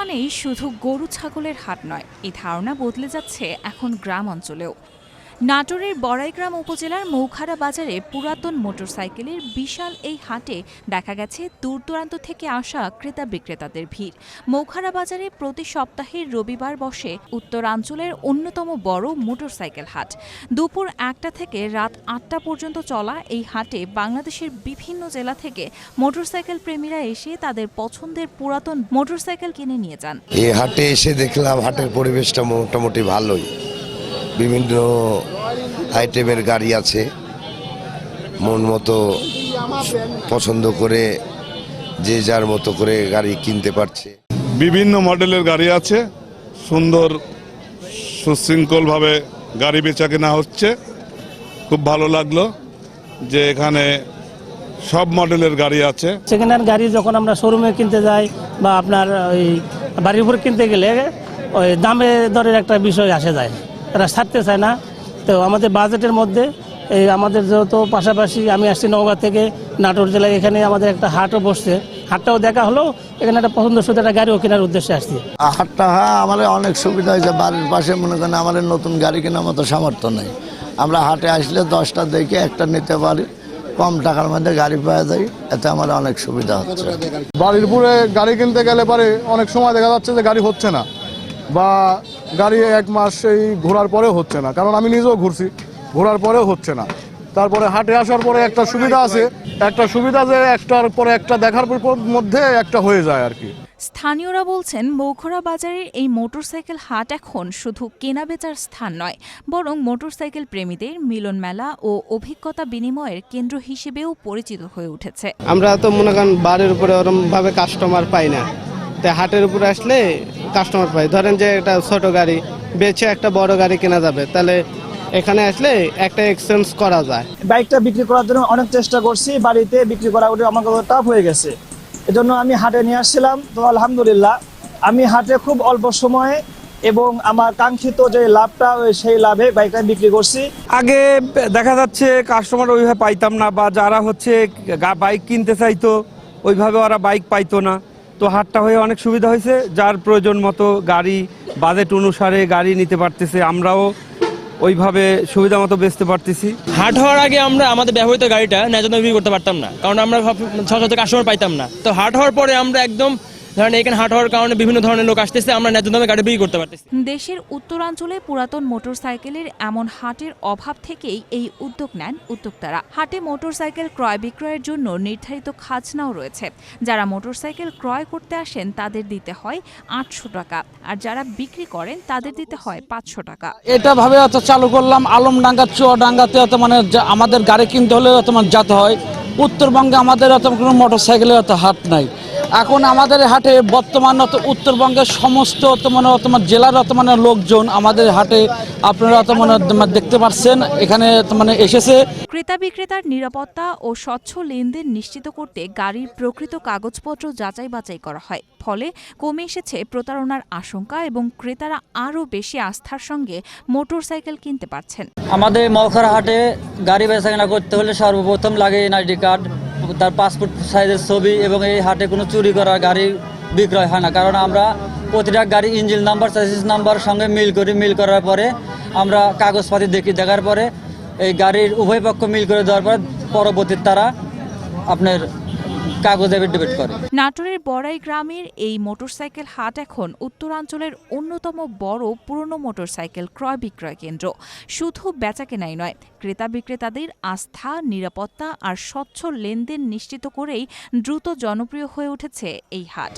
মানেই শুধু গরু ছাগলের হাট নয় এই ধারণা বদলে যাচ্ছে এখন গ্রাম অঞ্চলেও। নাটোরের বড়াইগ্রাম উপজেলার মৌখারা বাজারে পুরাতন মোটরসাইকেলের বিশাল এই হাটে দেখা গেছে দূর দূরান্ত থেকে আসা ক্রেতা বিক্রেতাদের ভিড়। মৌখারা বাজারে প্রতি সপ্তাহের রবিবার বসে উত্তরাঞ্চলের অন্যতম বড় মোটরসাইকেল হাট। দুপুর একটা থেকে রাত আটটা পর্যন্ত চলা এই হাটে বাংলাদেশের বিভিন্ন জেলা থেকে মোটরসাইকেল প্রেমীরা এসে তাদের পছন্দের পুরাতন মোটরসাইকেল কিনে নিয়ে যান। এই হাটে এসে দেখলাম হাটের পরিবেশটা মোটামুটি ভালোই। বিভিন্ন আইটেমের গাড়ি আছে। মন মতো পছন্দ করে যে যার মতো করে গাড়ি কিনতে পারছে। বিভিন্ন মডেলের গাড়ি আছে। সুন্দর সুশৃঙ্খলভাবে গাড়ি বেচা কেনা হচ্ছে। খুব ভালো লাগল যে এখানে সব মডেলের গাড়ি আছে। সেকেন্ড হ্যান্ড গাড়ি যখন আমরা শোরুমে কিনতে যাই বা আপনার ওই বাড়ির উপরে কিনতে গেলে ওই দামে দরের একটা বিষয় আসে যায়। তারা ছাড়তে চায় না। তো আমাদের বাজেটের মধ্যে এই আমাদের যেহেতু পাশাপাশি আমি আসছি নওগাঁ থেকে নাটোর জেলায় এখানে আমাদের একটা হাটও বসছে। হাটটাও দেখা হলো এখানে একটা পছন্দ শুধু একটা গাড়িও কেনার উদ্দেশ্যে আসছি। হাটটা হ্যাঁ আমাদের অনেক সুবিধা হয়েছে। বাড়ির পাশে মনে করেন আমাদের নতুন গাড়ি কেনার মতো সামর্থ্য নেই। আমরা হাটে আসলে দশটা দেখে একটা নিতে পারি। কম টাকার মধ্যে গাড়ি পাওয়া যায়। এতে আমাদের অনেক সুবিধা হচ্ছে। বাড়ির উপরে গাড়ি কিনতে গেলে পরে অনেক সময় দেখা যাচ্ছে যে গাড়ি হচ্ছে না। বা গাড়ি এক মাস এই ঘোরার পরেও হচ্ছে না। কারণ আমি নিজেও ঘুরছি ঘোরার পরেও হচ্ছে না। তারপরে হাটে আসার পরে একটা সুবিধা আছে একটা সুবিধা যে একটার পরে একটা দেখার পর- মধ্যে একটা হয়ে যায় আর কি। স্থানীয়রা বলছেন মৌখরা বাজারের এই মোটরসাইকেল হাট এখন শুধু কেনাবেচার স্থান নয় বরং মোটরসাইকেল প্রেমীদের মিলন মেলা ও অভিজ্ঞতা বিনিময়ের কেন্দ্র হিসেবেও পরিচিত হয়ে উঠেছে। আমরা তো মনে করেন বাড়ির উপরে ওরকম ভাবে কাস্টমার পাই না। তাই হাটের উপরে আসলে কাস্টমার পাই। ধরেন যে একটা ছোট গাড়ি বেছে একটা বড় গাড়ি কেনা যাবে তাহলে এখানে আসলে একটা এক্সচেঞ্জ করা যায়। বাইকটা বিক্রি করার জন্য অনেক চেষ্টা করছি বাড়িতে বিক্রি করা ওটা আমার কাছে টাফ হয়ে গেছে। এজন্য আমি হাটে নিয়ে আসছিলাম তো আলহামদুলিল্লাহ আমি হাটে খুব অল্প সময়ে এবং আমার কাঙ্ক্ষিত যে লাভটা ওই সেই লাভে বাইকটা বিক্রি করছি। আগে দেখা যাচ্ছে কাস্টমার ওইভাবে পাইতাম না বা যারা হচ্ছে বাইক কিনতে চাইতো ওইভাবে ওরা বাইক পাইতো না। তো হাটটা হয়ে অনেক সুবিধা হয়েছে। যার প্রয়োজন মতো গাড়ি বাজেট অনুসারে গাড়ি নিতে পারতেছে, আমরাও ওইভাবে সুবিধা মতো বেচতে পারতেছি। হাট হওয়ার আগে আমরা আমাদের ব্যবহৃত গাড়িটা ন্যায্য বিক্রি করতে পারতাম না। কারণ আমরা সচরাচর কাস্টমার পাইতাম না। তো হাট হওয়ার পরে আমরা একদম ধরেন এখানে হাট হওয়ার কারণে বিভিন্ন ধরনের লোক আসতেছে আমরা ন্যায্য দামে গাড়ি বিক্রি করতে পারতেছি। দেশের উত্তরাঞ্চলে পুরাতন মোটরসাইকেলের এমন হাটের অভাব থেকেই এই উদ্যোগ নেন উদ্যোক্তারা। হাটে মোটরসাইকেল ক্রয় বিক্রয়ের জন্য নির্ধারিত খাজনাও রয়েছে। যারা মোটরসাইকেল ক্রয় করতে আসেন তাদের দিতে হয় আটশো টাকা। আর যারা বিক্রি করেন তাদের দিতে হয় পাঁচশো টাকা। এটা ভাবে অত চালু করলাম আলমডাঙ্গা চুয়াডাঙ্গাতে অত মানে যা- আমাদের গাড়ি কিনতে হলে অত মানে যেতে হয়। উত্তরবঙ্গে আমাদের অত কোনো মোটর সাইকেলের অত হাট নাই। এখন আমাদের হাটে বর্তমান উত্তরবঙ্গের সমস্ত অত মানে অত মানে জেলার অত মানে লোকজন আমাদের হাটে আপনারা অত মানে মানে দেখতে পাচ্ছেন এখানে মানে এসেছে। ক্রেতা বিক্রেতার নিরাপত্তা ও স্বচ্ছ লেনদেন নিশ্চিত করতে গাড়ির প্রকৃত কাগজপত্র যাচাই বাছাই করা হয়। ফলে কমে এসেছে প্রতারণার আশঙ্কা এবং ক্রেতারা আরও বেশি আস্থার সঙ্গে মোটরসাইকেল কিনতে পারছেন। আমাদের মৌখার হাটে গাড়ি বেচা কেনা করতে হলে সর্বপ্রথম লাগে এনআইডি কার্ড তার পাসপোর্ট সাইজের ছবি এবং এই হাটে কোনো চুরি করার গাড়ি বিক্রয় হয় না। কারণ আমরা প্রতিটা গাড়ি ইঞ্জিন নাম্বার সাইজিস নাম্বার সঙ্গে মিল করি, মিল করার পরে আমরা কাগজপাতি দেখি। দেখার পরে এই গাড়ির উভয় পক্ষ মিল করে দেওয়ার পরে পরবর্তী তারা আপনার কাগজ এফিডেভিট করে। নাটোরের বড়াই গ্রামের এই মোটরসাইকেল হাট এখন উত্তরাঞ্চলের অন্যতম বড় পুরনো মোটরসাইকেল ক্রয় বিক্রয় কেন্দ্র। শুধু বেচা কেনাই নয়, ক্রেতা বিক্রেতাদের আস্থা, নিরাপত্তা আর স্বচ্ছ লেনদেন নিশ্চিত করেই দ্রুত জনপ্রিয় হয়ে উঠেছে এই হাট।